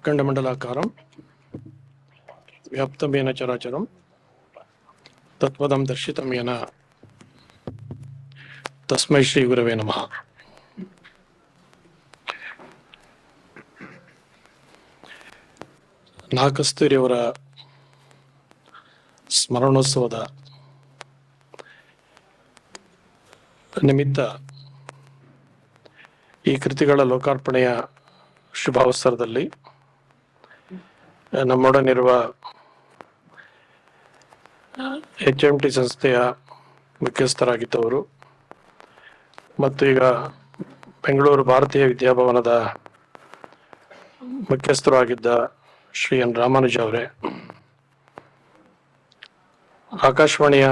ಅಖಂಡಮಂಡಲಾಕಾರಂ ವ್ಯಾಪ್ತಮೇನ ಚರಾಚರಂ, ತತ್ವದಂ ದರ್ಶಿತಮೇನ. ತಸ್ಮೈ ಶ್ರೀ ಗುರವೇ ನಮಃ. ನಾಕಸ್ತೂರಿಯವರ ಸ್ಮರಣೋತ್ಸವದ ನಿಮಿತ್ತ ಈ ಕೃತಿಗಳ ಲೋಕಾರ್ಪಣೆಯ ಶುಭಾವಸರದಲ್ಲಿ ನಮ್ಮೊಡನಿರುವ ಎಚ್ ಎಂ ಟಿ ಸಂಸ್ಥೆಯ ಮುಖ್ಯಸ್ಥರಾಗಿದ್ದವರು ಮತ್ತು ಈಗ ಬೆಂಗಳೂರು ಭಾರತೀಯ ವಿದ್ಯಾಭವನದ ಮುಖ್ಯಸ್ಥರು ಆಗಿದ್ದ ಶ್ರೀ ಎನ್ ರಾಮಾನುಜ ಅವರೇ, ಆಕಾಶವಾಣಿಯ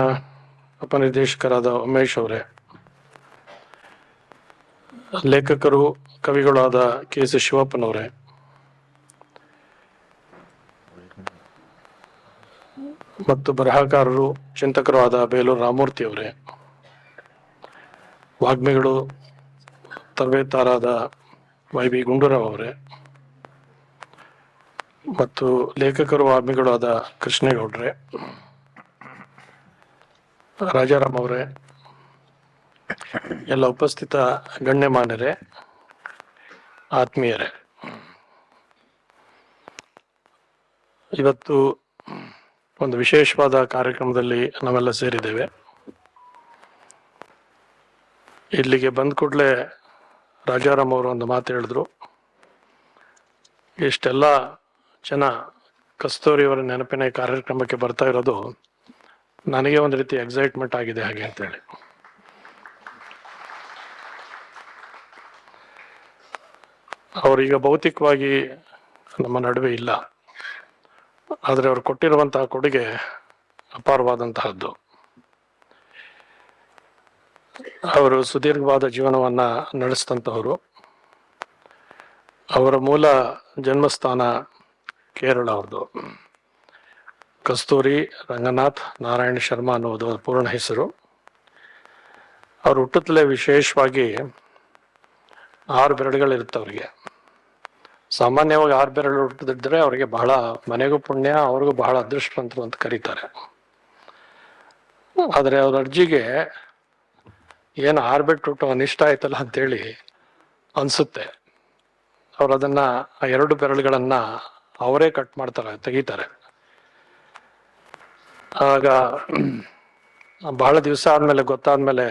ಉಪನಿರ್ದೇಶಕರಾದ ಉಮೇಶ್ ಅವರೇ, ಲೇಖಕರು, ಕವಿಗಳಾದ ಕೆ ಎಸ್ ಶಿವಪ್ಪನವರೇ ಮತ್ತು ಬರಹಗಾರರು ಚಿಂತಕರಾದ ಬೇಲೂರು ರಾಮಮೂರ್ತಿ ಅವರೇ ವಾಗ್ಮಿಗಳು, ತರಬೇತಾರಾದ ವೈ ಬಿ ಗುಂಡೂರಾವ್ ಅವರೇ. ಮತ್ತು ಲೇಖಕರು ವಾಗ್ಮಿಗಳು ಆದ ಕೃಷ್ಣೇಗೌಡ್ರೆ. ರಾಜಾರಾಮ್ ಅವರೇ. ಎಲ್ಲ ಉಪಸ್ಥಿತ ಗಣ್ಯಮಾನ್ಯರೇ, ಆತ್ಮೀಯರೇ. ಇವತ್ತು ಒಂದು ವಿಶೇಷವಾದ ಕಾರ್ಯಕ್ರಮದಲ್ಲಿ ನಾವೆಲ್ಲ ಸೇರಿದ್ದೇವೆ. ಇಲ್ಲಿಗೆ ಬಂದ ಕೂಡಲೇ ರಾಜಾರಾಮ್ ಅವರು ಒಂದು ಮಾತು ಹೇಳಿದ್ರು. ಇಷ್ಟೆಲ್ಲ ಜನ ಕಸ್ತೂರಿಯವರ ನೆನಪಿನ ಕಾರ್ಯಕ್ರಮಕ್ಕೆ ಬರ್ತಾ ಇರೋದು ನನಗೆ ಒಂದು ರೀತಿ ಎಕ್ಸೈಟ್ಮೆಂಟ್ ಆಗಿದೆ ಹಾಗೆ ಅಂತೇಳಿ. ಅವರೀಗ ಭೌತಿಕವಾಗಿ ನಮ್ಮ ನಡುವೆ ಇಲ್ಲ. ಆದರೆ ಅವರು ಕೊಟ್ಟಿರುವಂತಹ ಕೊಡುಗೆ ಅಪಾರವಾದಂತಹದ್ದು. ಅವರು ಸುದೀರ್ಘವಾದ ಜೀವನವನ್ನು ನಡೆಸಿದಂಥವರು ಅವರ ಮೂಲ ಜನ್ಮಸ್ಥಾನ ಕೇರಳ ಅವ್ರದ್ದು ಕಸ್ತೂರಿ ರಂಗನಾಥ್ ನಾರಾಯಣ ಶರ್ಮಾ ಅನ್ನೋದು ಅವರ ಪೂರ್ಣ ಹೆಸರು. ಅವ್ರು ಹುಟ್ಟುತ್ತಲೇ ವಿಶೇಷವಾಗಿ ಆರು ಬೆರಳುಗಳಿರುತ್ತೆ ಅವರಿಗೆ. ಸಾಮಾನ್ಯವಾಗಿ ಆರು ಬೆರಳು ಹುಟ್ಟಿದ್ರೆ ಅವರಿಗೆ ಬಹಳ ಮನೆಗೂ ಪುಣ್ಯ, ಅವ್ರಿಗೂ ಬಹಳ ಅದೃಷ್ಟವಂತರು ಅಂತ ಕರೀತಾರೆ. ಆದರೆ ಅವ್ರ ಅರ್ಜಿಗೆ ಏನು ಆರ್ಬಿಟ್ ಹುಟ್ಟು ಅನಿಷ್ಟ ಆಯ್ತಲ್ಲ ಅಂತೇಳಿ ಅನ್ಸುತ್ತೆ. ಅವ್ರು ಅದನ್ನ ಆ ಎರಡು ಬೆರಳುಗಳನ್ನು ಅವರೇ ಕಟ್ ಮಾಡ್ತಾರೆ, ತೆಗಿತಾರೆ. ಆಗ ಬಹಳ ದಿವಸ ಆದ್ಮೇಲೆ, ಗೊತ್ತಾದ್ಮೇಲೆ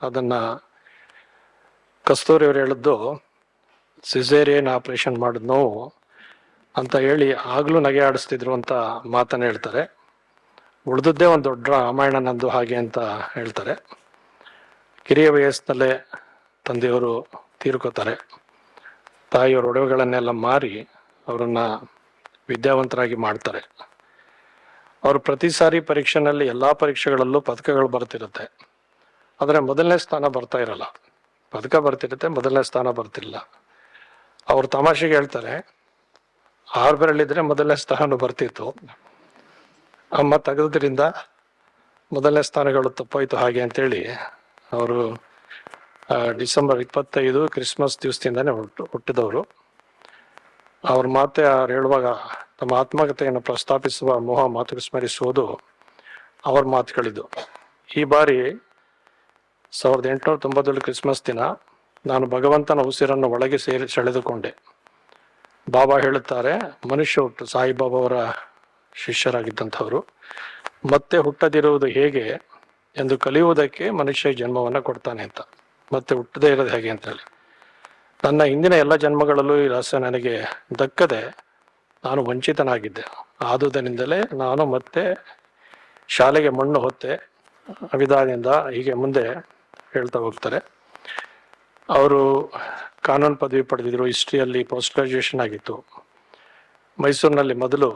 ಅದನ್ನ ಕಸ್ತೂರಿ ಅವ್ರು ಹೇಳಿದ್ದು ಸಿಸೇರಿಯನ್ ಆಪರೇಷನ್ ಮಾಡಿದ್ ನೋವು ಅಂತ ಹೇಳಿ ಆಗಲೂ ನಗೆ ಆಡಿಸ್ತಿದ್ರು ಅಂತ ಮಾತನ್ನ ಹೇಳ್ತಾರೆ. ಉಳಿದದ್ದೇ ಒಂದು ದೊಡ್ಡ ರಾಮಾಯಣ ನಂದು ಹಾಗೆ ಅಂತ ಹೇಳ್ತಾರೆ. ಕಿರಿಯ ವಯಸ್ಸಿನಲ್ಲೇ ತಂದೆಯವರು ತೀರ್ಕೋತಾರೆ. ತಾಯಿಯವರ ಒಡವೆಗಳನ್ನೆಲ್ಲ ಮಾರಿ ಅವರನ್ನ ವಿದ್ಯಾವಂತರಾಗಿ ಮಾಡ್ತಾರೆ. ಅವರು ಪ್ರತಿ ಸಾರಿ ಪರೀಕ್ಷೆನಲ್ಲಿ ಎಲ್ಲಾ ಪರೀಕ್ಷೆಗಳಲ್ಲೂ ಪದಕಗಳು ಬರ್ತಿರುತ್ತೆ. ಆದರೆ ಮೊದಲನೇ ಸ್ಥಾನ ಬರ್ತಾ ಇರಲ್ಲ. ಪದಕ ಬರ್ತಿರುತ್ತೆ, ಮೊದಲನೇ ಸ್ಥಾನ ಬರ್ತಿಲ್ಲ. ಅವ್ರು ತಮಾಷೆಗೆ ಹೇಳ್ತಾರೆ ಆರು ಬೆರಳಿದ್ರೆ ಮೊದಲನೇ ಸ್ಥಾನ ಬರ್ತಿತ್ತು. ಅಮ್ಮ ತೆಗೆದ್ರಿಂದ ಮೊದಲನೇ ಸ್ಥಾನಗಳು ತಪ್ಪೋಯ್ತು ಹಾಗೆ ಅಂತೇಳಿ ಅವರು ಡಿಸೆಂಬರ್ ಇಪ್ಪತ್ತೈದು ಕ್ರಿಸ್ಮಸ್ ದಿವಸದಿಂದಾನೆ ಹುಟ್ಟು, ಹುಟ್ಟಿದವರು. ಅವ್ರ ಮಾತೆ ಅವ್ರು ಹೇಳುವಾಗ ತಮ್ಮ ಆತ್ಮಕತೆಯನ್ನು ಪ್ರಸ್ತಾಪಿಸುವ ಮೋಹ ಮಾತು ಸ್ಮರಿಸುವುದು ಅವ್ರ ಮಾತುಗಳಿದ್ದು. ಈ ಬಾರಿ ಸಾವಿರದ ಎಂಟುನೂರ ತೊಂಬತ್ತೇಳು ಕ್ರಿಸ್ಮಸ್ ದಿನ ನಾನು ಭಗವಂತನ ಉಸಿರನ್ನು ಒಳಗೆ ಸೇರಿ ಸೆಳೆದುಕೊಂಡೆ. ಬಾಬಾ ಹೇಳುತ್ತಾರೆ, ಮನುಷ್ಯ ಹುಟ್ಟು, ಸಾಯಿಬಾಬಾ ಅವರ ಶಿಷ್ಯರಾಗಿದ್ದಂಥವರು. ಮತ್ತೆ ಹುಟ್ಟದಿರುವುದು ಹೇಗೆ ಎಂದು ಕಲಿಯುವುದಕ್ಕೆ ಮನುಷ್ಯ ಜನ್ಮವನ್ನು ಕೊಡ್ತಾನೆ ಅಂತ. ಮತ್ತೆ ಹುಟ್ಟದೇ ಇರೋದು ಹೇಗೆ ಅಂತ ಹೇಳಿ ನನ್ನ ಹಿಂದಿನ ಎಲ್ಲ ಜನ್ಮಗಳಲ್ಲೂ ಈ ರಹಸ್ಯ ನನಗೆ ದಕ್ಕದೆ, ನಾನು ವಂಚಿತನಾಗಿದ್ದೆ. ಆದುದರಿಂದಲೇ ನಾನು ಮತ್ತೆ ಶಾಲೆಗೆ ಮಣ್ಣು ಹೊತ್ತೆ ವಿಧಾನದಿಂದ ಹೀಗೆ ಮುಂದೆ ಹೇಳ್ತಾ ಹೋಗ್ತಾರೆ. ಅವರು ಕಾನೂನು ಪದವಿ ಪಡೆದಿದ್ರು, ಹಿಸ್ಟ್ರಿಯಲ್ಲಿ ಪೋಸ್ಟ್ ಗ್ರಾಜುಯೇಷನ್ ಆಗಿತ್ತು. ಮೈಸೂರಿನಲ್ಲಿ ಮೊದಲು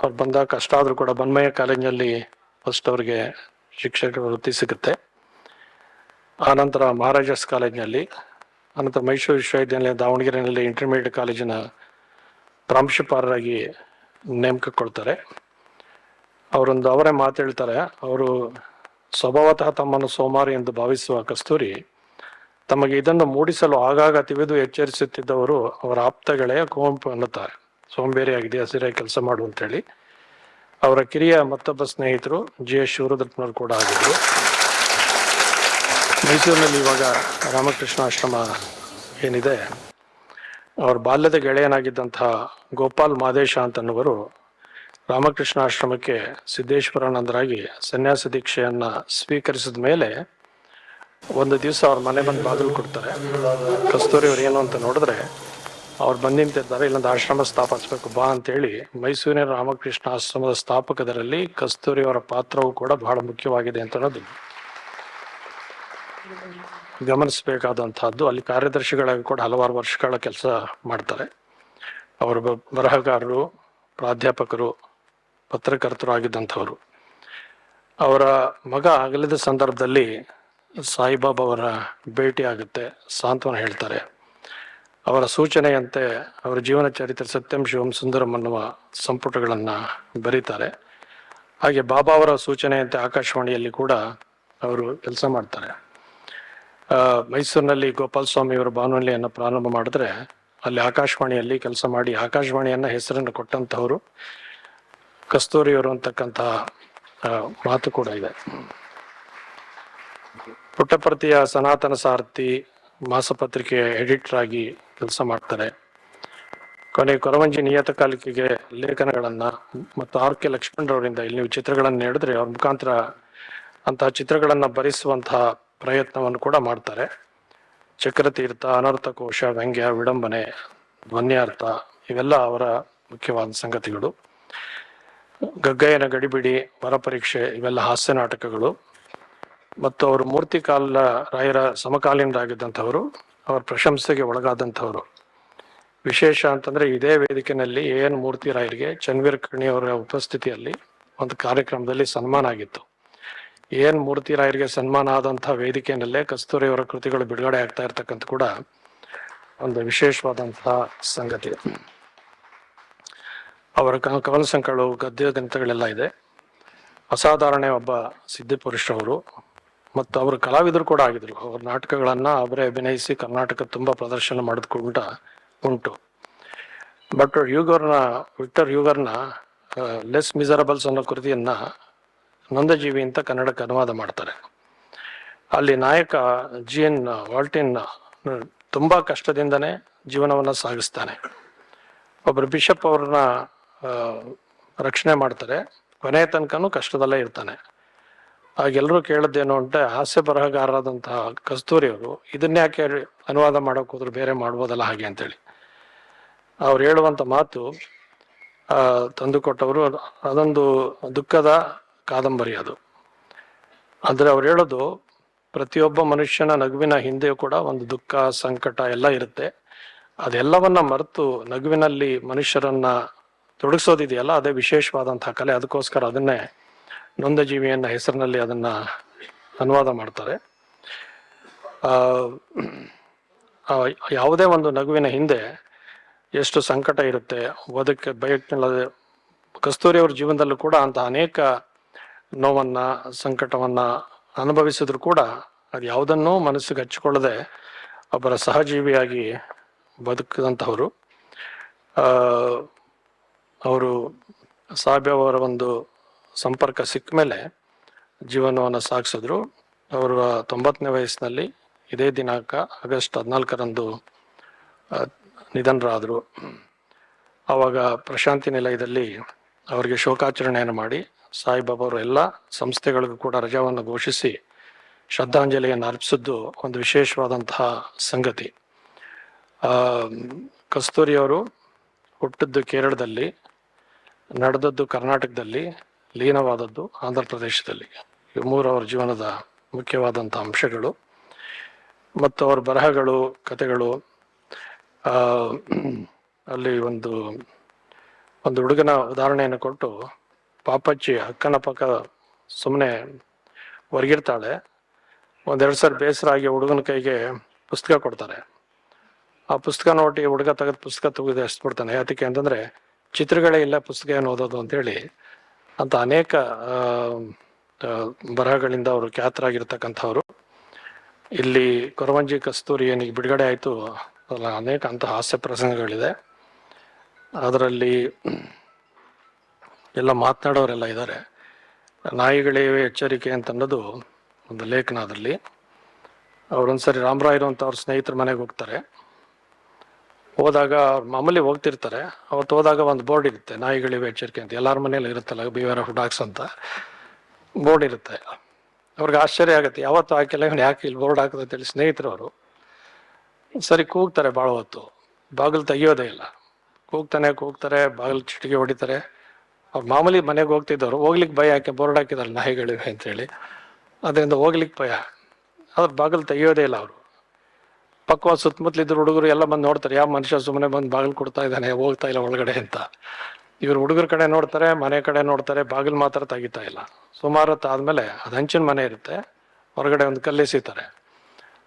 ಅವ್ರು ಬಂದಾಗ ಕಷ್ಟ ಆದರೂ ಕೂಡ ಬನ್ಮಯ್ಯ ಕಾಲೇಜಿನಲ್ಲಿ ಫಸ್ಟ್ ಅವ್ರಿಗೆ ಶಿಕ್ಷಕ ವೃತ್ತಿ ಸಿಗುತ್ತೆ. ಆನಂತರ ಮಹಾರಾಜಸ್ ಕಾಲೇಜಿನಲ್ಲಿ ಆನಂತರ ಮೈಸೂರು ವಿಶ್ವವಿದ್ಯಾನಿಲಯ ದಾವಣಗೆರೆಯಲ್ಲಿ ಇಂಟರ್ಮೀಡಿಯೇಟ್ ಕಾಲೇಜಿನ ಪ್ರಾಂಶುಪಾಲರಾಗಿ ನೇಮಕಗೊಳ್ತಾರೆ ಅವರೊಂದು ಅವರೇ ಮಾತು ಹೇಳ್ತಾರೆ, ಅವರು ಸ್ವಭಾವತಃ ತಮ್ಮನ್ನು ಸೋಮಾರಿ ಎಂದು ಭಾವಿಸುವ ಕಸ್ತೂರಿ ತಮಗೆ ಇದನ್ನು ಮೂಡಿಸಲು ಆಗಾಗ ತಿಳಿದು ಎಚ್ಚರಿಸುತ್ತಿದ್ದವರು ಅವರ ಆಪ್ತಗಳೇ ಕುವೆಂಪು ಅನ್ನುತ್ತಾರೆ. ಸೋಂಬೇರಿಯಾಗಿದೆ, ಹಸಿರಾಗಿ ಕೆಲಸ ಮಾಡು ಅಂತೇಳಿ ಅವರ ಕಿರಿಯ ಮತ್ತೊಬ್ಬ ಸ್ನೇಹಿತರು ಜಿ ಎಸ್ ಶಿವರುದ್ರಪ್ಪನವರು ಕೂಡ ಆಗಿದ್ದರು ಮೈಸೂರಿನಲ್ಲಿ ಇವಾಗ ರಾಮಕೃಷ್ಣ ಆಶ್ರಮ ಏನಿದೆ, ಅವರ ಬಾಲ್ಯದ ಗೆಳೆಯನಾಗಿದ್ದಂತಹ ಗೋಪಾಲ್ ಮಾದೇಶ ಅಂತನ್ನುವರು ರಾಮಕೃಷ್ಣ ಆಶ್ರಮಕ್ಕೆ ಸಿದ್ದೇಶ್ವರಾನಂದರಾಗಿ ಸನ್ಯಾಸ ದೀಕ್ಷೆಯನ್ನು ಸ್ವೀಕರಿಸಿದ ಮೇಲೆ ಒಂದು ದಿವಸ ಅವ್ರ ಮನೆ ಬಂದು ಬಾಗಿಲು ಕೊಡ್ತಾರೆ. ಕಸ್ತೂರಿ ಅವ್ರು ಏನು ಅಂತ ನೋಡಿದ್ರೆ ಅವ್ರು ಬಂದು ನಿಂತಿದ್ದಾರೆ ಇಲ್ಲೊಂದು ಆಶ್ರಮ ಸ್ಥಾಪಿಸ್ಬೇಕು, ಬಾ ಅಂತೇಳಿ ಮೈಸೂರಿನ ರಾಮಕೃಷ್ಣ ಆಶ್ರಮದ ಸ್ಥಾಪಕದರಲ್ಲಿ ಕಸ್ತೂರಿ ಅವರ ಪಾತ್ರವು ಕೂಡ ಬಹಳ ಮುಖ್ಯವಾಗಿದೆ ಅಂತ ಅನ್ನೋದು ಗಮನಿಸಬೇಕಾದಂತಹದ್ದು ಅಲ್ಲಿ ಕಾರ್ಯದರ್ಶಿಗಳಾಗಿ ಕೂಡ ಹಲವಾರು ವರ್ಷಗಳ ಕೆಲಸ ಮಾಡ್ತಾರೆ. ಅವರು ಬರಹಗಾರರು, ಪ್ರಾಧ್ಯಾಪಕರು, ಪತ್ರಕರ್ತರು ಆಗಿದ್ದಂಥವರು. ಅವರ ಮಗ ಅಗಲಿದ ಸಂದರ್ಭದಲ್ಲಿ ಸಾಯಿಬಾಬಾ ಅವರ ಭೇಟಿ ಆಗುತ್ತೆ, ಸಾಂತ್ವನ ಹೇಳ್ತಾರೆ. ಅವರ ಸೂಚನೆಯಂತೆ ಅವರ ಜೀವನ ಚರಿತ್ರೆ ಸತ್ಯಂ ಶಿವಂ ಸುಂದರಂ ಅನ್ನುವ ಸಂಪುಟಗಳನ್ನು ಬರೀತಾರೆ. ಹಾಗೆ ಬಾಬಾ ಅವರ ಸೂಚನೆಯಂತೆ ಆಕಾಶವಾಣಿಯಲ್ಲಿ ಕೂಡ ಅವರು ಕೆಲಸ ಮಾಡ್ತಾರೆ. ಮೈಸೂರಿನಲ್ಲಿ ಗೋಪಾಲ ಸ್ವಾಮಿ ಅವರ ಬಾನುಲಿಯನ್ನು ಪ್ರಾರಂಭ ಮಾಡಿದ್ರೆ ಅಲ್ಲಿ ಆಕಾಶವಾಣಿಯಲ್ಲಿ ಕೆಲಸ ಮಾಡಿ ಆಕಾಶವಾಣಿಯನ್ನ ಹೆಸರನ್ನು ಕೊಟ್ಟಂತಹವರು, ಕಸ್ತೂರಿಯವರು ಅಂತಕ್ಕಂತಹ ಮಾತು ಕೂಡ ಇದೆ. ಪುಟ್ಟಪರ್ತಿಯ ಸನಾತನ ಸಾರಥಿ ಮಾಸಪತ್ರಿಕೆಯ ಎಡಿಟರ್ ಆಗಿ ಕೆಲಸ ಮಾಡ್ತಾರೆ. ಕೊನೆ ಕೊರವಂಜಿ ನಿಯತಕಾಲಿಕೆಗೆ ಲೇಖನಗಳನ್ನ ಮತ್ತು ಆರ್ ಕೆ ಲಕ್ಷ್ಮಣರವರಿಂದ ಇಲ್ಲಿ ನೀವು ಚಿತ್ರಗಳನ್ನು ನೀಡಿದ್ರೆ ಅವ್ರ ಮುಖಾಂತರ ಅಂತಹ ಚಿತ್ರಗಳನ್ನ ಭರಿಸುವಂತಹ ಪ್ರಯತ್ನವನ್ನು ಕೂಡ ಮಾಡ್ತಾರೆ. ಚಕ್ರತೀರ್ಥ, ಅನರ್ಥ ಕೋಶ, ವ್ಯಂಗ್ಯ, ವಿಡಂಬನೆ, ಧ್ವನ್ಯಾರ್ಥ ಇವೆಲ್ಲ ಅವರ ಮುಖ್ಯವಾದ ಸಂಗತಿಗಳು. ಗಗ್ಗಯ್ಯನ ಗಡಿಬಿಡಿ, ವರಪರೀಕ್ಷೆ ಇವೆಲ್ಲ ಹಾಸ್ಯ ನಾಟಕಗಳು. ಮತ್ತು ಅವರು ಮೂರ್ತಿಕಾಲ ರಾಯರ ಸಮಕಾಲೀನರಾಗಿದ್ದಂಥವರು, ಅವರ ಪ್ರಶಂಸೆಗೆ ಒಳಗಾದಂಥವರು. ವಿಶೇಷ ಅಂತಂದ್ರೆ ಇದೇ ವೇದಿಕೆಯಲ್ಲಿ ಎ ಎನ್ ಮೂರ್ತಿ ರಾಯರಿಗೆ ಚನ್ವೀರ್ ಕರ್ಣಿ ಅವರ ಉಪಸ್ಥಿತಿಯಲ್ಲಿ ಒಂದು ಕಾರ್ಯಕ್ರಮದಲ್ಲಿ ಸನ್ಮಾನ ಆಗಿತ್ತು. ಎ ಎನ್ ಮೂರ್ತಿ ರಾಯರಿಗೆ ಸನ್ಮಾನ ಆದಂತಹ ವೇದಿಕೆಯಲ್ಲೇ ಕಸ್ತೂರಿ ಅವರ ಕೃತಿಗಳು ಬಿಡುಗಡೆ ಆಗ್ತಾ ಇರ್ತಕ್ಕಂಥ ಕೂಡ ಒಂದು ವಿಶೇಷವಾದಂತಹ ಸಂಗತಿ. ಅವರ ಕವನ ಸಂಕಳು ಗದ್ಯ ಗ್ರಂಥಗಳೆಲ್ಲ ಇದೆ. ಅಸಾಧಾರಣ ಒಬ್ಬ ಸಿದ್ಧಿಪುರುಷ ಅವರು. ಮತ್ತು ಅವರು ಕಲಾವಿದರು ಕೂಡ ಆಗಿದ್ರು. ಅವ್ರ ನಾಟಕಗಳನ್ನು ಅವರೇ ಅಭಿನಯಿಸಿ ಕರ್ನಾಟಕ ತುಂಬಾ ಪ್ರದರ್ಶನ ಮಾಡಿದ್ಕೊಂಡ ಉಂಟು. ಬಟ್ ಯುಗರ್ನ ವಿಕ್ಟರ್ ಯುಗರ್ನ ಲೆಸ್ ಮಿಸರಬಲ್ಸ್ ಅನ್ನೋ ಕೃತಿಯನ್ನ ನಂದಜೀವಿ ಅಂತ ಕನ್ನಡಕ್ಕೆ ಅನುವಾದ ಮಾಡ್ತಾರೆ. ಅಲ್ಲಿ ನಾಯಕ ಜಿ ಎನ್ ವಾಲ್ಟಿನ್ ತುಂಬಾ ಕಷ್ಟದಿಂದನೇ ಜೀವನವನ್ನ ಸಾಗಿಸ್ತಾನೆ. ಒಬ್ಬರು ಬಿಷಪ್ ಅವ್ರನ್ನ ರಕ್ಷಣೆ ಮಾಡ್ತಾರೆ. ಕೊನೆಯ ತನಕನೂ ಕಷ್ಟದಲ್ಲೇ ಇರ್ತಾನೆ. ಆಗ ಎಲ್ಲರೂ ಕೇಳದ್ದೇನು అంటే ಹಾಸ್ಯ ಬರಹಗಾರರಾದಂತಹ ಕಸ್ತೂರಿ ಅವರು ಇದನ್ಯಾಕೆ ಅನುವಾದ ಮಾಡೋಕೆ ಹೋದ್ರು, ಬೇರೆ ಮಾಡ್ಬೋದಲ್ಲ ಹಾಗೆ ಅಂತೇಳಿ. ಅವ್ರು ಹೇಳುವಂಥ ಮಾತು ತಂದುಕೊಟ್ಟವರು ಅದೊಂದು ದುಃಖದ ಕಾದಂಬರಿ ಅದು. ಅಂದ್ರೆ ಅವ್ರು ಹೇಳೋದು, ಪ್ರತಿಯೊಬ್ಬ ಮನುಷ್ಯನ ನಗುವಿನ ಹಿಂದೆಯೂ ಕೂಡ ಒಂದು ದುಃಖ, ಸಂಕಟ ಎಲ್ಲ ಇರುತ್ತೆ. ಅದೆಲ್ಲವನ್ನ ಮರೆತು ನಗುವಿನಲ್ಲಿ ಮನುಷ್ಯರನ್ನ ತೊಡಗಿಸೋದಿದೆಯಲ್ಲ, ಅದೇ ವಿಶೇಷವಾದಂತಹ ಕಲೆ. ಅದಕ್ಕೋಸ್ಕರ ಅದನ್ನೇ ನೊಂದ ಜೀವಿಯನ್ನ ಹೆಸರಿನಲ್ಲಿ ಅದನ್ನ ಅನುವಾದ ಮಾಡ್ತಾರೆ. ಯಾವುದೇ ಒಂದು ನಗುವಿನ ಹಿಂದೆ ಎಷ್ಟು ಸಂಕಟ ಇರುತ್ತೆ ಓದಕ್ಕೆ ಬಯಕಿಲ್ಲದೆ ಕಸ್ತೂರಿ ಅವ್ರ ಜೀವನದಲ್ಲೂ ಕೂಡ ಅಂತ ಅನೇಕ ನೋವನ್ನ, ಸಂಕಟವನ್ನ ಅನುಭವಿಸಿದ್ರು ಕೂಡ ಅದು ಯಾವುದನ್ನೂ ಮನಸ್ಸಿಗೆ ಹಚ್ಚಿಕೊಳ್ಳದೆ ಒಬ್ಬರ ಸಹಜೀವಿಯಾಗಿ ಬದುಕಿದಂಥವರು. ಅವರು ಸಾಹೇಬ್ ಅವರ ಒಂದು ಸಂಪರ್ಕ ಸಿಕ್ಕ ಮೇಲೆ ಜೀವನವನ್ನು ಸಾಗಿಸಿದ್ರು. ಅವರು ತೊಂಬತ್ತನೇ ವಯಸ್ಸಿನಲ್ಲಿ ಇದೇ ದಿನಾಂಕ ಆಗಸ್ಟ್ ಹದಿನಾಲ್ಕರಂದು ನಿಧನರಾದರು. ಆವಾಗ ಪ್ರಶಾಂತಿ ನಿಲಯದಲ್ಲಿ ಅವರಿಗೆ ಶೋಕಾಚರಣೆಯನ್ನು ಮಾಡಿ ಸಾಯಿಬಾಬಾ ಅವರು ಎಲ್ಲ ಸಂಸ್ಥೆಗಳಿಗೂ ಕೂಡ ರಜಾವನ್ನು ಘೋಷಿಸಿ ಶ್ರದ್ಧಾಂಜಲಿಯನ್ನು ಅರ್ಪಿಸಿದ್ದು ಒಂದು ವಿಶೇಷವಾದಂತಹ ಸಂಗತಿ. ಕಸ್ತೂರಿಯವರು ಹುಟ್ಟಿದ್ದು ಕೇರಳದಲ್ಲಿ, ನಡೆದದ್ದು ಕರ್ನಾಟಕದಲ್ಲಿ ಲೀನವಾದದ್ದು ಆಂಧ್ರ ಪ್ರದೇಶದಲ್ಲಿ. ಇವು ಮೂರು ಅವರ ಜೀವನದ ಮುಖ್ಯವಾದಂಥ ಅಂಶಗಳು. ಮತ್ತು ಅವರ ಬರಹಗಳು ಕಥೆಗಳು ಆ, ಅಲ್ಲಿ ಒಂದು ಒಂದು ಹುಡುಗನ ಉದಾಹರಣೆಯನ್ನು ಕೊಟ್ಟು ಪಾಪಚ್ಚಿ ಅಕ್ಕನ ಪಕ್ಕ ಸುಮ್ಮನೆ ಹೊರಗಿರ್ತಾಳೆ ಒಂದೆರಡು ಸರಿ ಬೇಸರ ಆಗಿ ಹುಡುಗನ ಕೈಗೆ ಪುಸ್ತಕ ಕೊಡ್ತಾರೆ. ಆ ಪುಸ್ತಕ ನೋಡಿ ಹುಡುಗ ತೆಗೆದು ಪುಸ್ತಕ ತೆಗೆದು ಎಸ್ಬಿಡ್ತಾನೆ ಯಾತಕ್ಕೆ ಅಂತಂದ್ರೆ ಚಿತ್ರಗಳೇ ಇಲ್ಲ ಪುಸ್ತಕ ಏನು ಓದೋದು ಅಂತೇಳಿ ಅಂತ ಅನೇಕ ಬರಹಗಳಿಂದ ಅವರು ಖ್ಯಾತರಾಗಿರ್ತಕ್ಕಂಥವ್ರು. ಇಲ್ಲಿ ಕೊರವಂಜಿ ಕಸ್ತೂರಿ ಏನಿಗೆ ಬಿಡುಗಡೆ ಆಯಿತು ಅಲ್ಲ ಅನೇಕ ಅಂತ ಹಾಸ್ಯ ಪ್ರಸಂಗಗಳಿದೆ. ಅದರಲ್ಲಿ ಎಲ್ಲ ಮಾತನಾಡೋರೆಲ್ಲ ಇದ್ದಾರೆ. ನಾಯಿಗಳಿವೆ ಎಚ್ಚರಿಕೆ ಅಂತ ಅನ್ನೋದು ಒಂದು ಲೇಖನ ಅದರಲ್ಲಿ. ಅವ್ರೊಂದ್ಸರಿ ರಾಮರಾಯರು ಅಂತ ಅವ್ರ ಸ್ನೇಹಿತರ ಮನೆಗೆ ಹೋಗ್ತಾರೆ. ಹೋದಾಗ ಅವ್ರು ಮಾಮೂಲಿ ಹೋಗ್ತಿರ್ತಾರೆ. ಅವತ್ತು ಹೋದಾಗ ಒಂದು ಬೋರ್ಡ್ ಇರುತ್ತೆ, ನಾಯಿಗಳಿವೆ ಎಚ್ಚರಿಕೆ ಅಂತ. ಎಲ್ಲರ ಮನೇಲಿ ಇರುತ್ತಲ್ಲ ಬಿವೇರ್ ಆಫ್ ಡಾಗ್ಸ್ ಅಂತ. ಬೋರ್ಡ್ ಇರುತ್ತೆ. ಅವ್ರಿಗೆ ಆಶ್ಚರ್ಯ ಆಗುತ್ತೆ, ಯಾವತ್ತು ಹಾಕಿಲ್ಲ ಇವನು ಯಾಕೆ ಇಲ್ಲಿ ಬೋರ್ಡ್ ಹಾಕದ ಅಂತೇಳಿ ಸ್ನೇಹಿತರು ಅವರು. ಸರಿ ಕೂಗ್ತಾರೆ ಭಾಳ ಹೊತ್ತು. ಬಾಗಿಲು ತೆಗಿಯೋದೇ ಇಲ್ಲ. ಕೂಗ್ತಾನೆ, ಕೂಗ್ತಾರೆ, ಬಾಗಿಲು ಚಿಟಿಕೆ ಹೊಡಿತಾರೆ. ಅವ್ರು ಮಾಮೂಲಿ ಮನೆಗೆ ಹೋಗ್ತಿದ್ದವ್ರು ಹೋಗ್ಲಿಕ್ಕೆ ಭಯ ಯಾಕೆ? ಬೋರ್ಡ್ ಹಾಕಿದಾರೆ ನಾಯಿಗಳಿವೆ ಅಂತೇಳಿ ಅದರಿಂದ ಹೋಗ್ಲಿಕ್ಕೆ ಭಯ. ಅದ್ರ ಬಾಗಿಲು ತೆಗಿಯೋದೇ ಇಲ್ಲ ಅವರು. ಪಕ್ವ ಸುತ್ತಮುತ್ತಲಿದ್ರು ಹುಡುಗರು ಎಲ್ಲ ಬಂದು ನೋಡ್ತಾರೆ, ಯಾವ ಮನುಷ್ಯ ಸುಮ್ಮನೆ ಬಂದು ಬಾಗಿಲು ಕೊಡ್ತಾ ಇದ್ದಾನೆ, ಹೋಗ್ತಾ ಇಲ್ಲ ಒಳಗಡೆ ಅಂತ. ಇವ್ರು ಹುಡುಗರ ಕಡೆ ನೋಡ್ತಾರೆ, ಮನೆ ಕಡೆ ನೋಡ್ತಾರೆ, ಬಾಗಿಲು ಮಾತ್ರ ತೆಗಿತಾ ಇಲ್ಲ. ಸುಮಾರು ಹೊತ್ತು ಆದ್ಮೇಲೆ ಅದು ಹಂಚಿನ ಮನೆ ಇರುತ್ತೆ, ಹೊರಗಡೆ ಒಂದು ಕಲ್ಲು ಎಸಿತಾರೆ.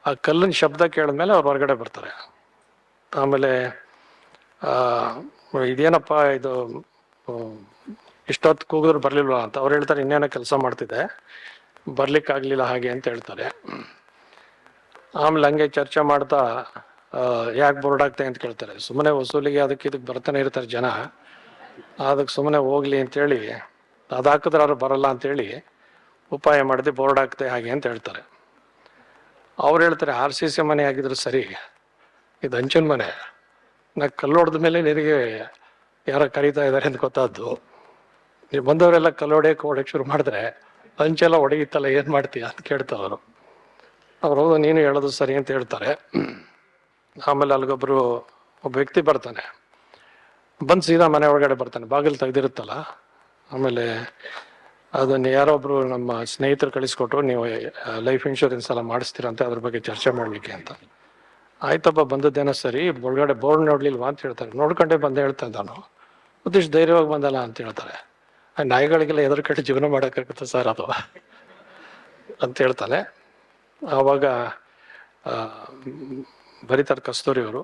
ಆ ಕಲ್ಲಿನ ಶಬ್ದ ಕೇಳಿದ್ಮೇಲೆ ಅವ್ರು ಹೊರಗಡೆ ಬರ್ತಾರೆ. ಆಮೇಲೆ ಇದೇನಪ್ಪ ಇದು ಇಷ್ಟೊತ್ತು ಕೂಗಿದ್ರು ಬರ್ಲಿಲ್ವಾ ಅಂತ. ಅವ್ರು ಹೇಳ್ತಾರೆ, ಇನ್ನೇನೋ ಕೆಲಸ ಮಾಡ್ತಿದ್ದೆ, ಬರ್ಲಿಕ್ಕಾಗ್ಲಿಲ್ಲ ಹಾಗೆ ಅಂತ ಹೇಳ್ತಾರೆ. ಆಮೇಲೆ ಹಂಗೆ ಚರ್ಚೆ ಮಾಡ್ತಾ ಯಾಕೆ ಬೋರ್ಡ್ ಆಗ್ತೆ ಅಂತ ಕೇಳ್ತಾರೆ. ಸುಮ್ಮನೆ ವಸೂಲಿಗೆ ಅದಕ್ಕೆ ಇದಕ್ಕೆ ಬರ್ತಾನೆ ಇರ್ತಾರೆ ಜನ. ಅದಕ್ಕೆ ಸುಮ್ಮನೆ ಹೋಗ್ಲಿ ಅಂತೇಳಿ ಅದು ಹಾಕಿದ್ರೆ ಅವ್ರು ಬರಲ್ಲ ಅಂತೇಳಿ ಉಪಾಯ ಮಾಡಿದೆ ಬೋರ್ಡ್ ಹಾಕ್ತೆ ಹಾಗೆ ಅಂತ ಹೇಳ್ತಾರೆ. ಅವ್ರು ಹೇಳ್ತಾರೆ, ಆರ್ ಸಿ ಸಿ ಮನೆ ಆಗಿದ್ರು ಸರಿ, ಇದು ಹಂಚಿನ ಮನೆ. ನಾ ಕಲ್ಲು ಹೊಡೆದ ಮೇಲೆ ನಿನಗೆ ಯಾರೋ ಕರೀತಾ ಇದ್ದಾರೆ ಅಂತ ಗೊತ್ತಾದ್ದು. ನೀವು ಬಂದವರೆಲ್ಲ ಕಲ್ಲು ಹೊಡೆಯಕ್ಕೆ ಹೊಡೆಯಕ್ಕೆ ಶುರು ಮಾಡಿದ್ರೆ ಹಂಚೆಲ್ಲ ಹೊಡೆಯುತ್ತಲ್ಲ ಏನು ಮಾಡ್ತೀಯ ಅಂತ ಕೇಳ್ತಾವರು. ಅವ್ರು ನೀನು ಹೇಳೋದು ಸರಿ ಅಂತ ಹೇಳ್ತಾರೆ. ಆಮೇಲೆ ಅಲ್ಲಿಗೊಬ್ರು ಒಬ್ಬ ವ್ಯಕ್ತಿ ಬರ್ತಾನೆ. ಬಂದು ಸೀದಾ ಮನೆ ಒಳಗಡೆ ಬರ್ತಾನೆ. ಬಾಗಿಲು ತೆಗೆದಿರುತ್ತಲ್ಲ. ಆಮೇಲೆ ಅದನ್ನು ಯಾರೊಬ್ರು ನಮ್ಮ ಸ್ನೇಹಿತರು ಕಳಿಸ್ಕೊಟ್ರು, ನೀವು ಲೈಫ್ ಇನ್ಶೂರೆನ್ಸ್ ಎಲ್ಲ ಮಾಡಿಸ್ತೀರಂತೆ ಅದ್ರ ಬಗ್ಗೆ ಚರ್ಚೆ ಮಾಡಲಿಕ್ಕೆ ಅಂತ. ಆಯ್ತಪ್ಪ, ಬಂದದ್ದೇನೋ ಸರಿ, ಒಳಗಡೆ ಬೋರ್ಡ್ ನೋಡ್ಲಿಲ್ವಾ ಅಂತ ಹೇಳ್ತಾರೆ. ನೋಡ್ಕೊಂಡೆ ಬಂದು ಹೇಳ್ತಾನೆ ನಾನು ಮತ್ತಿಷ್ಟು ಧೈರ್ಯವಾಗಿ ಬಂದಲ್ಲ ಅಂತ ಹೇಳ್ತಾರೆ. ನಾಯಿಗಳಿಗೆಲ್ಲ ಎದುರು ಕಟ್ಟಿ ಜೀವನ ಮಾಡೋಕ್ಕಾಗುತ್ತೆ ಸರ್ ಅದು? ಅಂತ ಹೇಳ್ತಾನೆ. ಆವಾಗ ಬರಿತಾರೆ ಮ್, ಬರೀತಾರೆ ಕಸ್ತೂರಿ ಅವರು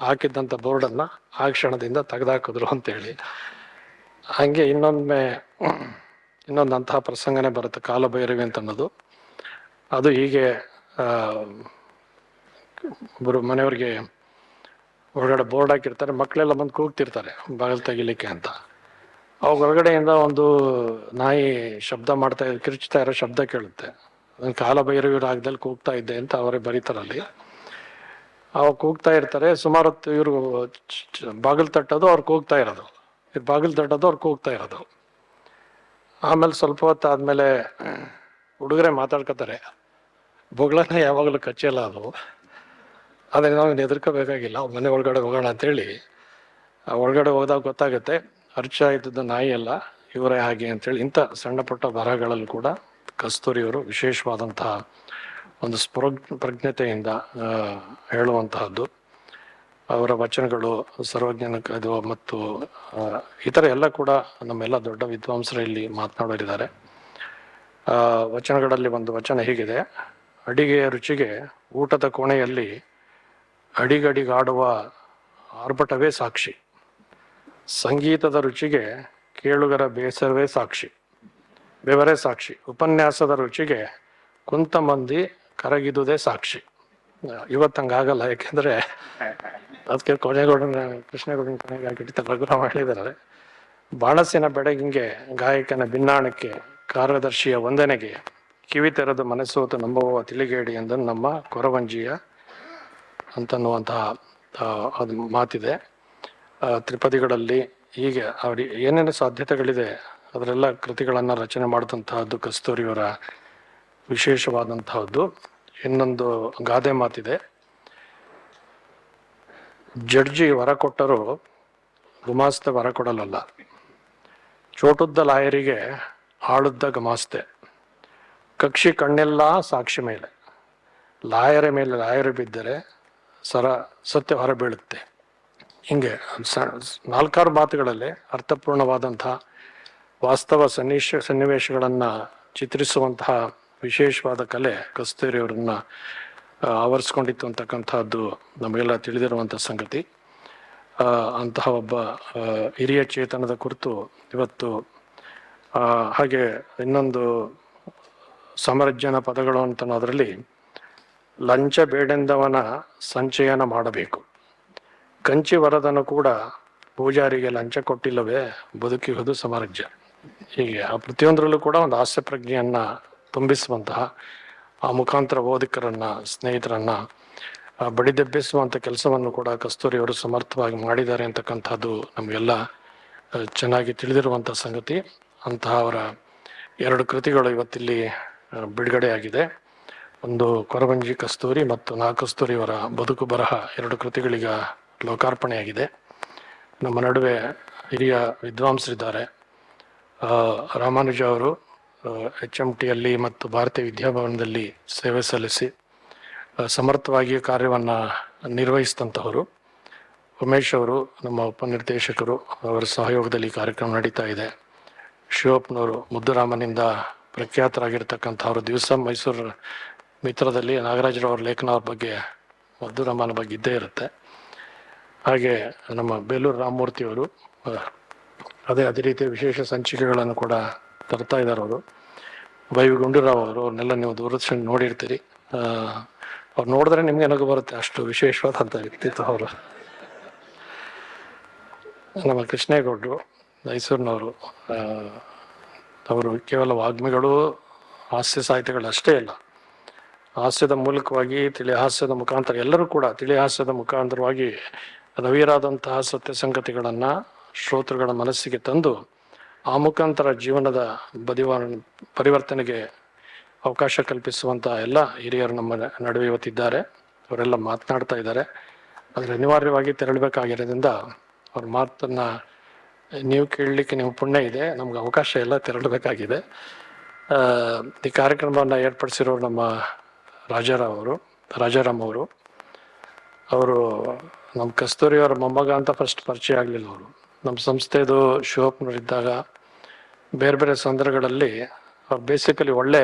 ಹಾಕಿದ್ದಂಥ ಬೋರ್ಡನ್ನು ಆ ಕ್ಷಣದಿಂದ ತೆಗೆದಾಕಿದ್ರು ಅಂತೇಳಿ. ಹಾಗೆ ಇನ್ನೊಮ್ಮೆ ಇನ್ನೊಂದು ಅಂತಹ ಪ್ರಸಂಗನೇ ಬರುತ್ತೆ ಕಾಲಭೈರವಿ ಅಂತ ಅನ್ನೋದು ಅದು ಹೀಗೆ ಒಬ್ಬರು ಮನೆಯವ್ರಿಗೆ ಹೊರಗಡೆ ಬೋರ್ಡ್ ಹಾಕಿರ್ತಾರೆ ಮಕ್ಕಳೆಲ್ಲ ಬಂದು ಕೂಗ್ತಿರ್ತಾರೆ ಬಾಗಿಲು ತೆಗಿಲಿಕ್ಕೆ ಅಂತ. ಅವಾಗ ಹೊರಗಡೆಯಿಂದ ಒಂದು ನಾಯಿ ಶಬ್ದ ಮಾಡ್ತಾ ಕಿರ್ಚ್ತಾ ಇರೋ ಶಬ್ದ ಕೇಳುತ್ತೆ. ಅದನ್ನ ಕಾಲಭೈರವಿ ರಾಗದಲ್ಲಿ ಕೂಗ್ತಾ ಇದ್ದೆ ಅಂತ ಅವರೇ ಬರೀತಾರಲ್ಲಿ ಅವ್ರು ಕೂಗ್ತಾ ಇರ್ತಾರೆ, ಸುಮಾರು ಹೊತ್ತು ಇವರು ಬಾಗಿಲು ತಟ್ಟೋದು ಅವ್ರು ಕೂಗ್ತಾ ಇರೋದು. ಇವ್ರು ಬಾಗಿಲು ತಟ್ಟೋದು ಅವ್ರು ಕೂಗ್ತಾ ಇರೋದು. ಆಮೇಲೆ ಸ್ವಲ್ಪ ಹೊತ್ತು ಆದಮೇಲೆ ಹುಡುಗರೇ ಮಾತಾಡ್ಕೋತಾರೆ, ಬೊಗಳನ್ನ ಯಾವಾಗಲೂ ಕಚ್ಚಲ್ಲ ಅದು. ಆದರೆ ನಾವು ಹೆದರ್ಕೋಬೇಕಾಗಿಲ್ಲ. ಮನೆ ಒಳಗಡೆ ಹೋಗೋಣ ಅಂತೇಳಿ. ಒಳಗಡೆ ಹೋದಾಗ ಗೊತ್ತಾಗುತ್ತೆ, ಅರ್ಚ ಇದ್ದದ್ದು ನಾಯಿ ಅಲ್ಲ, ಇವರೇ ಹಾಗೆ ಅಂತೇಳಿ. ಇಂಥ ಸಣ್ಣ ಪುಟ್ಟ ಬರಹಗಳಲ್ಲಿ ಕೂಡ ಕಸ್ತೂರಿಯವರು ವಿಶೇಷವಾದಂತಹ ಒಂದು ಸ್ಪೃ ಪ್ರಜ್ಞತೆಯಿಂದ ಹೇಳುವಂತಹದ್ದು. ಅವರ ವಚನಗಳು ಸರ್ವಜ್ಞಾನ ಇದು ಮತ್ತು ಇತರ ಎಲ್ಲ ಕೂಡ ನಮ್ಮೆಲ್ಲ ದೊಡ್ಡ ವಿದ್ವಾಂಸರು ಇಲ್ಲಿ ಮಾತನಾಡೋರಿದ್ದಾರೆ ವಚನಗಳಲ್ಲಿ ಒಂದು ವಚನ ಹೀಗಿದೆ. ಅಡಿಗೆಯ ರುಚಿಗೆ ಊಟದ ಕೋಣೆಯಲ್ಲಿ ಅಡಿಗಡಿಗಾಡುವ ಆರ್ಭಟವೇ ಸಾಕ್ಷಿ. ಸಂಗೀತದ ರುಚಿಗೆ ಕೇಳುಗರ ಬೇಸರವೇ ಸಾಕ್ಷಿ. ಬೆವರೇ ಸಾಕ್ಷಿ. ಉಪನ್ಯಾಸದ ರುಚಿಗೆ ಕುಂತ ಮಂದಿ ಕರಗಿದುದೇ ಸಾಕ್ಷಿ. ಇವತ್ತಂಗಾಗಲ್ಲ ಯಾಕೆಂದ್ರೆ ಅದಕ್ಕೆ ಕೊನೆಗೌಡನ ಕೃಷ್ಣೇಗೌಡನ ಕೊನೆಗೆ ಹಾಕಿಟ್ಟು ಮಾಡಿದ್ದಾರೆ ಬಾಣಸಿನ ಬೆಡಗಿಂಗೆ ಗಾಯಕನ ಭಿನ್ನಾಣಕ್ಕೆ ಕಾರ್ಯದರ್ಶಿಯ ವಂದನೆಗೆ ಕಿವಿ ತೆರೆದು ಮನಸ್ಸೋತು ನಂಬುವ ತಿಳಿಗೇಡಿ ಎಂದು ನಮ್ಮ ಕೊರವಂಜಿಯ ಅಂತನ್ನುವಂತಹ ಅದು ಮಾತಿದೆ. ತ್ರಿಪದಿಗಳಲ್ಲಿ ಹೀಗೆ ಅವ್ರಿಗೆ ಏನೇನು ಸಾಧ್ಯತೆಗಳಿದೆ ಅದರೆಲ್ಲ ಕೃತಿಗಳನ್ನು ರಚನೆ ಮಾಡಿದಂತಹದ್ದು ಕಸ್ತೂರಿಯವರ ವಿಶೇಷವಾದಂತಹದ್ದು. ಇನ್ನೊಂದು ಗಾದೆ ಮಾತಿದೆ. ಜಡ್ಜಿ ವರ ಕೊಟ್ಟರು ಗುಮಾಸ್ತೆ ವರ ಕೊಡಲಲ್ಲ. ಚೋಟುದ್ದ ಲಾಯರಿಗೆ ಆಳುದ್ದ ಗಮಾಸ್ತೆ. ಕಕ್ಷಿ ಕಣ್ಣೆಲ್ಲ ಸಾಕ್ಷಿ ಮೇಲೆ. ಲಾಯರ ಮೇಲೆ ಲಾಯರು ಬಿದ್ದರೆ ಸರ ಸತ್ಯ ಹೊರಬೀಳುತ್ತೆ ಹಿಂಗೆ ನಾಲ್ಕಾರು ಮಾತುಗಳಲ್ಲಿ ಅರ್ಥಪೂರ್ಣವಾದಂತಹ ವಾಸ್ತವ ಸನ್ನಿವೇಶ ಸನ್ನಿವೇಶಗಳನ್ನು ಚಿತ್ರಿಸುವಂತಹ ವಿಶೇಷವಾದ ಕಲೆ ಕಸ್ತೂರಿಯವರನ್ನ ಅವರನ್ನ ಆವರಿಸ್ಕೊಂಡಿತ್ತು ಅಂತಕ್ಕಂಥದ್ದು ನಮಗೆಲ್ಲ ತಿಳಿದಿರುವಂಥ ಸಂಗತಿ. ಅಂತಹ ಒಬ್ಬ ಹಿರಿಯ ಚೇತನದ ಕುರಿತು ಇವತ್ತು ಹಾಗೆ ಇನ್ನೊಂದು ಸಮರಜ್ಜನ ಪದಗಳು ಅಂತ ಅದರಲ್ಲಿ ಲಂಚ ಬೇಡೆಂದವನ ಸಂಚಯನ ಮಾಡಬೇಕು. ಕಂಚಿ ವರದನು ಕೂಡ ಪೂಜಾರಿಗೆ ಲಂಚ ಕೊಟ್ಟಿಲ್ಲವೇ ಬದುಕಿಹುದು ಸಮರ್ಜ. ಹೀಗೆ ಆ, ಪ್ರತಿಯೊಂದರಲ್ಲೂ ಕೂಡ ಒಂದು ಹಾಸ್ಯ ಪ್ರಜ್ಞೆಯನ್ನ ತುಂಬಿಸುವಂತಹ, ಆ, ಮುಖಾಂತರ ಓದಿಕರನ್ನ ಸ್ನೇಹಿತರನ್ನ ಬಡಿದೆಬ್ಬಿಸುವಂತ ಕೆಲಸವನ್ನು ಕೂಡ ಕಸ್ತೂರಿಯವರು ಸಮರ್ಥವಾಗಿ ಮಾಡಿದ್ದಾರೆ ಅಂತಕ್ಕಂಥದ್ದು ನಮಗೆಲ್ಲ ಚೆನ್ನಾಗಿ ತಿಳಿದಿರುವಂತಹ ಸಂಗತಿ. ಅಂತಹ ಅವರ ಎರಡು ಕೃತಿಗಳು ಇವತ್ತಿಲ್ಲಿ ಬಿಡುಗಡೆ ಆಗಿದೆ ಒಂದು ಕೊರವಂಜಿ ಕಸ್ತೂರಿ ಮತ್ತು ನಾ ಕಸ್ತೂರಿಯವರ ಬದುಕು ಬರಹ ಎರಡು ಕೃತಿಗಳಿಗ ಲೋಕಾರ್ಪಣೆಯಾಗಿದೆ. ನಮ್ಮ ನಡುವೆ ಹಿರಿಯ ವಿದ್ವಾಂಸರಿದ್ದಾರೆ. ರಾಮಾನುಜ ಅವರು ಎಚ್ ಎಂ ಟಿಯಲ್ಲಿ ಮತ್ತು ಭಾರತೀಯ ವಿದ್ಯಾಭವನದಲ್ಲಿ ಸೇವೆ ಸಲ್ಲಿಸಿ ಸಮರ್ಥವಾಗಿ ಕಾರ್ಯವನ್ನು ನಿರ್ವಹಿಸಿದಂತಹವರು. ಉಮೇಶ್ ಅವರು, ನಮ್ಮ ಉಪನಿರ್ದೇಶಕರು, ಅವರ ಸಹಯೋಗದಲ್ಲಿ ಕಾರ್ಯಕ್ರಮ ನಡೀತಾ ಇದೆ. ಶಿವಪ್ಪನವರು ಮುದ್ದುರಾಮನಿಂದ ಪ್ರಖ್ಯಾತರಾಗಿರ್ತಕ್ಕಂಥವ್ರು ದಿವಸ ಮೈಸೂರು ಮಿತ್ರದಲ್ಲಿ ನಾಗರಾಜರವ್ರ ಲೇಖನ ಅವ್ರ ಬಗ್ಗೆ, ಮುದ್ದುರಾಮನ ಬಗ್ಗೆ ಇದ್ದೇ ಇರುತ್ತೆ. ಹಾಗೆ ನಮ್ಮ ಬೇಲೂರು ರಾಮಮೂರ್ತಿಯವರು ಅದೇ ಅದೇ ರೀತಿಯ ವಿಶೇಷ ಸಂಚಿಕೆಗಳನ್ನು ಕೂಡ ತರ್ತಾ ಇದ್ದಾರೆ ಅವರು. ವೈ ಗುಂಡೂರಾವ್ ಅವರು ಅವ್ರನ್ನೆಲ್ಲ ನೀವು ದೂರದರ್ಶನ ನೋಡಿರ್ತೀರಿ. ಅವ್ರು ನೋಡಿದ್ರೆ ನಿಮ್ಗೆ ನಗು ಬರುತ್ತೆ. ಅಷ್ಟು ವಿಶೇಷವಾದಂಥ ವ್ಯಕ್ತಿತ್ವ ಅವರು. ನಮ್ಮ ಕೃಷ್ಣೇಗೌಡರು, ಮೈಸೂರಿನವರು ಅವರು ಕೇವಲ ವಾಗ್ಮಿಗಳು, ಹಾಸ್ಯ ಸಾಹಿತ್ಯಗಳು ಅಷ್ಟೇ ಅಲ್ಲ. ಹಾಸ್ಯದ ಮೂಲಕವಾಗಿ ತಿಳಿ ಹಾಸ್ಯದ ಮುಖಾಂತರ ಎಲ್ಲರೂ ಕೂಡ ತಿಳಿ ಹಾಸ್ಯದ ಮುಖಾಂತರವಾಗಿ ರವಿಯರಾದಂತಹ ಸತ್ಯ ಸಂಗತಿಗಳನ್ನು ಶ್ರೋತೃಗಳ ಮನಸ್ಸಿಗೆ ತಂದು ಆ ಮುಖಾಂತರ ಜೀವನದ ಬದಿವ ಪರಿವರ್ತನೆಗೆ ಅವಕಾಶ ಕಲ್ಪಿಸುವಂಥ ಎಲ್ಲ ಹಿರಿಯರು ನಮ್ಮ ನಡುವೆ ಇವತ್ತಿದ್ದಾರೆ. ಅವರೆಲ್ಲ ಮಾತನಾಡ್ತಾ ಇದ್ದಾರೆ. ಆದರೆ ಅನಿವಾರ್ಯವಾಗಿ ತೆರಳಬೇಕಾಗಿರೋದ್ರಿಂದ ಅವ್ರ ಮಾತನ್ನ ನೀವು ಕೇಳಲಿಕ್ಕೆ ನೀವು ಪುಣ್ಯ ಇದೆ. ನಮ್ಗೆ ಅವಕಾಶ ಎಲ್ಲ ತೆರಳಬೇಕಾಗಿದೆ. ಈ ಕಾರ್ಯಕ್ರಮವನ್ನು ಏರ್ಪಡಿಸಿರೋರು ನಮ್ಮ ರಾಜಾರಾವ್ ಅವರು, ರಾಜಾರಾಮ್ ಅವರು. ಅವರು ನಮ್ಮ ಕಸ್ತೂರಿಯವರ ಮೊಮ್ಮಗ ಅಂತ ಫಸ್ಟ್ ಪರಿಚಯ ಆಗಲಿಲ್ಲ ಅವರು. ನಮ್ಮ ಸಂಸ್ಥೆದು ಶಿವಪ್ಪನವರಿದ್ದಾಗ ಬೇರೆ ಬೇರೆ ಸಂದರ್ಭಗಳಲ್ಲಿ ಅವ್ರು ಬೇಸಿಕಲಿ ಒಳ್ಳೆ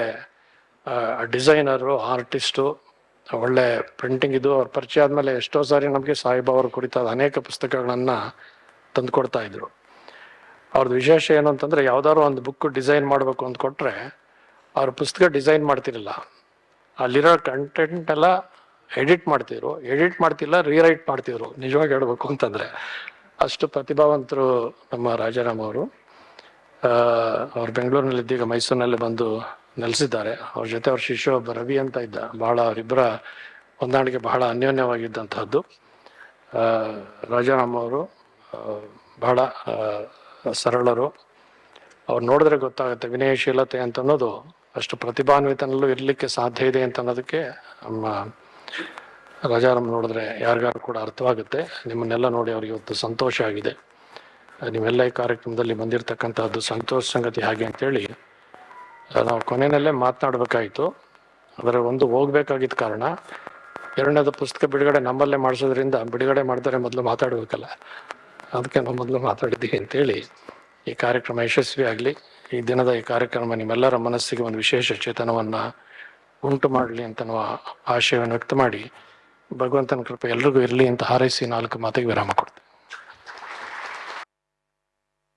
ಡಿಸೈನರು ಆರ್ಟಿಸ್ಟು ಒಳ್ಳೆ ಪ್ರಿಂಟಿಂಗ್ ಇದು ಅವ್ರ ಪರಿಚಯ ಆದಮೇಲೆ ಎಷ್ಟೋ ಸಾರಿ ನಮಗೆ ಸಾಯಿಬಾಬಾರ ಕುರಿತಾದ ಅನೇಕ ಪುಸ್ತಕಗಳನ್ನು ತಂದುಕೊಡ್ತಾ ಇದ್ರು. ಅವ್ರದ್ದು ವಿಶೇಷ ಏನು ಅಂತಂದರೆ ಯಾವ್ದಾದ್ರು ಒಂದು ಬುಕ್ ಡಿಸೈನ್ ಮಾಡಬೇಕು ಅಂತ ಕೊಟ್ಟರೆ ಅವ್ರ ಪುಸ್ತಕ ಡಿಸೈನ್ ಮಾಡ್ತಿರಲಿಲ್ಲ. ಅಲ್ಲಿರೋ ಕಂಟೆಂಟ್ ಎಲ್ಲ ಎಡಿಟ್ ಮಾಡ್ತಿದ್ರು. ಎಡಿಟ್ ಮಾಡ್ತಿಲ್ಲ ರೀರೈಟ್ ಮಾಡ್ತಿದ್ರು. ನಿಜವಾಗಿ ಹೇಳ್ಬೇಕು ಅಂತಂದ್ರೆ. ಅಷ್ಟು ಪ್ರತಿಭಾವಂತರು ನಮ್ಮ ರಾಜಾರಾಮ್ ಅವರು. ಅವ್ರು ಬೆಂಗಳೂರಿನಲ್ಲಿ ಇದ್ದೀಗ ಮೈಸೂರಿನಲ್ಲಿ ಬಂದು ನೆಲೆಸಿದ್ದಾರೆ. ಅವ್ರ ಜೊತೆ ಅವ್ರ ಶಿಷ್ಯ ಒಬ್ಬ ರವಿ ಅಂತ ಇದ್ದ. ಬಹಳ ಅವರಿಬ್ಬರ ಹೊಂದಾಣಿಕೆ ಬಹಳ ಅನ್ಯೋನ್ಯವಾಗಿದ್ದಂತಹದ್ದು. ರಾಜಾರಾಮ್ ಅವರು ಬಹಳ ಸರಳರು. ಅವ್ರು ನೋಡಿದ್ರೆ ಗೊತ್ತಾಗುತ್ತೆ ವಿನಯಶೀಲತೆ ಅಂತ ಅನ್ನೋದು ಅಷ್ಟು ಪ್ರತಿಭಾನ್ವಿತನಲ್ಲೂ ಇರಲಿಕ್ಕೆ ಸಾಧ್ಯ ಇದೆ ಅಂತ ಅನ್ನೋದಕ್ಕೆ ನಮ್ಮ ರಾಜಾರಾಮ್ ನೋಡಿದ್ರೆ ಯಾರಿಗಾರು ಕೂಡ ಅರ್ಥವಾಗುತ್ತೆ. ನಿಮ್ಮನ್ನೆಲ್ಲ ನೋಡಿ ಅವ್ರಿಗೆ ಇವತ್ತು ಸಂತೋಷ ಆಗಿದೆ. ನಿಮ್ಮೆಲ್ಲ ಈ ಕಾರ್ಯಕ್ರಮದಲ್ಲಿ ಬಂದಿರತಕ್ಕಂಥದ್ದು ಸಂತೋಷ ಸಂಗತಿ ಹಾಗೆ ಅಂತೇಳಿ ನಾವು ಕೊನೆಯಲ್ಲೇ ಮಾತನಾಡಬೇಕಾಯಿತು. ಆದರೆ ಒಂದು ಹೋಗ್ಬೇಕಾಗಿದ್ದ ಕಾರಣ, ಎರಡನೇದು ಪುಸ್ತಕ ಬಿಡುಗಡೆ ನಮ್ಮಲ್ಲೇ ಮಾಡಿಸೋದ್ರಿಂದ ಬಿಡುಗಡೆ ಮಾಡಿದರೆ ಮೊದಲು ಮಾತಾಡಬೇಕಲ್ಲ. ಅದಕ್ಕೆ ನಾವು ಮೊದಲು ಮಾತಾಡಿದ್ದೀವಿ ಅಂತೇಳಿ ಈ ಕಾರ್ಯಕ್ರಮ ಯಶಸ್ವಿ ಆಗಲಿ. ಈ ದಿನದ ಈ ಕಾರ್ಯಕ್ರಮ ನಿಮ್ಮೆಲ್ಲರ ಮನಸ್ಸಿಗೆ ಒಂದು ವಿಶೇಷ ಚೇತನವನ್ನು ಉಂಟು ಮಾಡಲಿ ಅಂತ ನಾವು ಆಶಯವನ್ನು ವ್ಯಕ್ತ ಮಾಡಿ ಭಗವಂತನ ಕೃಪೆ ಎಲ್ರಿಗೂ ಇರಲಿ ಅಂತ ಹಾರೈಸಿ ನಾಲ್ಕು ಮಾತಿಗೆ ವಿರಾಮ ಕೊಡ್ತೀನಿ.